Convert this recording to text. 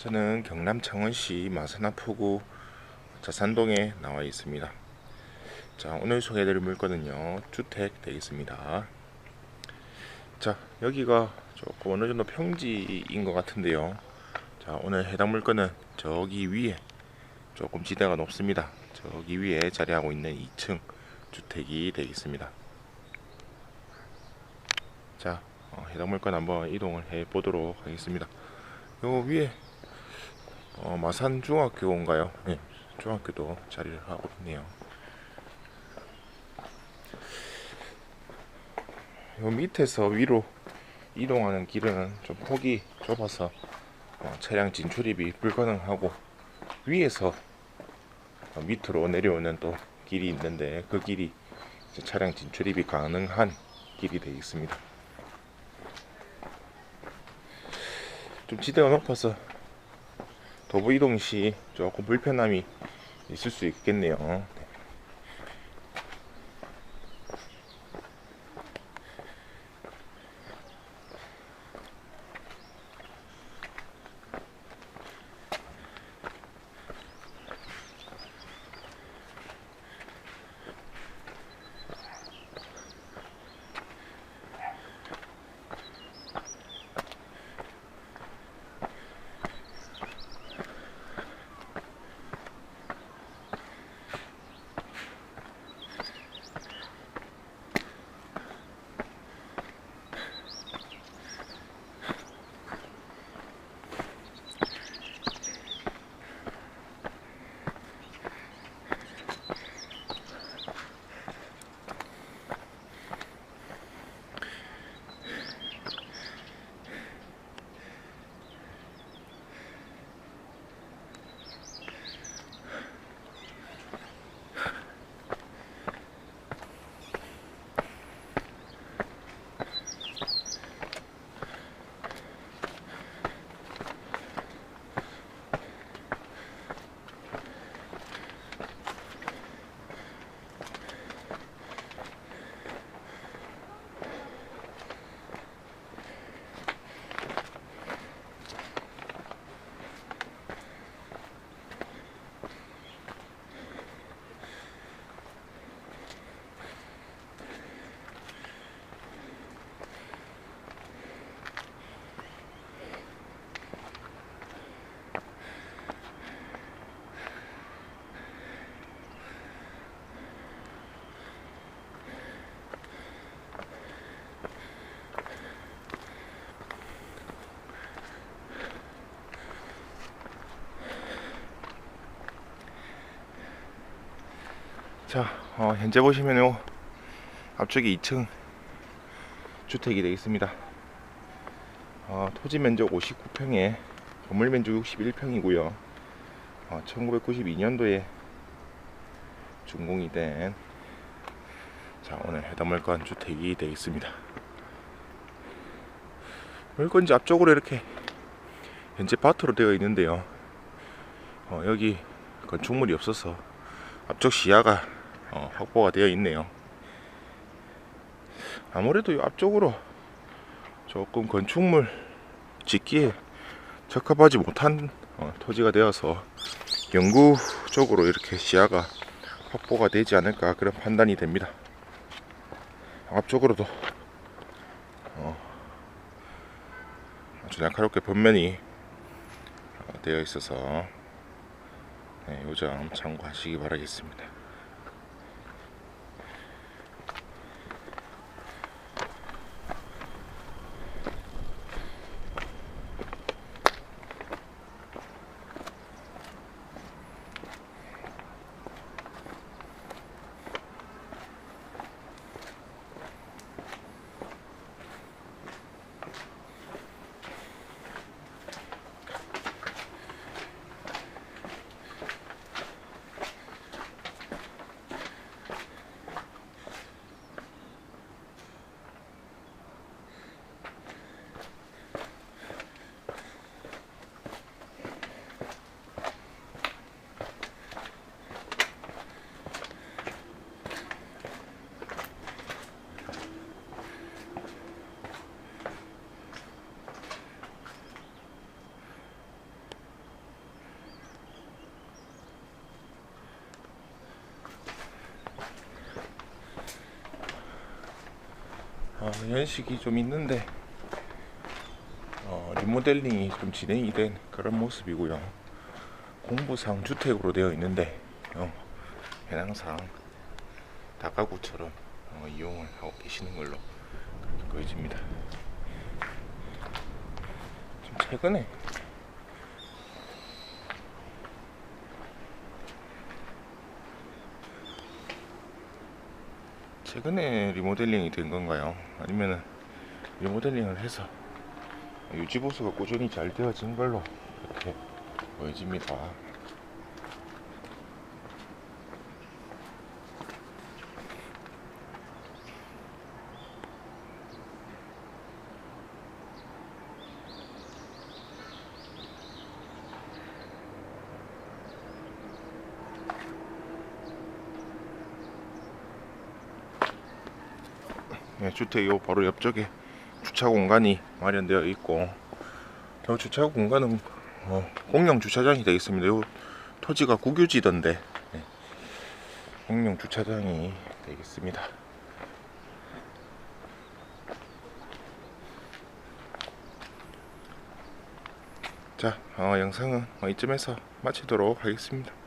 네, 저는 경남 창원시 마산하포구 자산동에 나와 있습니다. 자, 오늘 소개해드릴 물건은요, 주택 되겠습니다. 자, 여기가 조금 어느 정도 평지인 것 같은데요. 자, 오늘 해당 물건은 저기 위에 조금 지대가 높습니다. 저기 위에 자리하고 있는 2층 주택이 되겠습니다. 자, 어, 해당 물건 한번 이동을 해 보도록 하겠습니다. 요 위에 어, 마산 중학교인가요? 네, 중학교도 자리를 하고 있네요. 요 밑에서 위로 이동하는 길은 좀 폭이 좁아서 어, 차량 진출입이 불가능하고 위에서 어, 밑으로 내려오는 또 길이 있는데 그 길이 차량 진출입이 가능한 길이 되어 있습니다. 좀 지대가 높아서 도보 이동 시 조금 불편함이 있을 수 있겠네요. 자, 어, 현재 보시면요 앞쪽에 2층 주택이 되겠습니다. 어, 토지 면적 59평에 건물 면적 61평이고요. 어, 1992년도에 준공이 된 자, 오늘 해당 물건 주택이 되겠습니다. 물건지 앞쪽으로 이렇게 현재 밭으로 되어 있는데요. 어, 여기 건축물이 없어서 앞쪽 시야가 어, 확보가 되어 있네요. 아무래도 이 앞쪽으로 조금 건축물 짓기에 적합하지 못한 어, 토지가 되어서 영구 쪽으로 이렇게 시야가 확보가 되지 않을까 그런 판단이 됩니다. 앞쪽으로도 어, 아주 날카롭게 번면이 어, 되어 있어서 네, 요점 참고하시기 바라겠습니다. 연식이 좀 있는데 어, 리모델링이 좀 진행이 된 그런 모습이고요. 공부상 주택으로 되어 있는데 어, 해당상 다가구처럼 어, 이용을 하고 계시는 걸로 보여집니다. 좀 최근에 최근에 리모델링이 된 건가요? 아니면은 리모델링을 해서 유지 보수가 꾸준히 잘 되어진 걸로 이렇게 보여집니다. 네, 주택 요 바로 옆쪽에 주차 공간이 마련되어 있고 요 주차 공간은 어, 공용 주차장이 되겠습니다. 요 토지가 국유지던데 네, 공용 주차장이 되겠습니다. 자, 어, 영상은 어, 이쯤에서 마치도록 하겠습니다.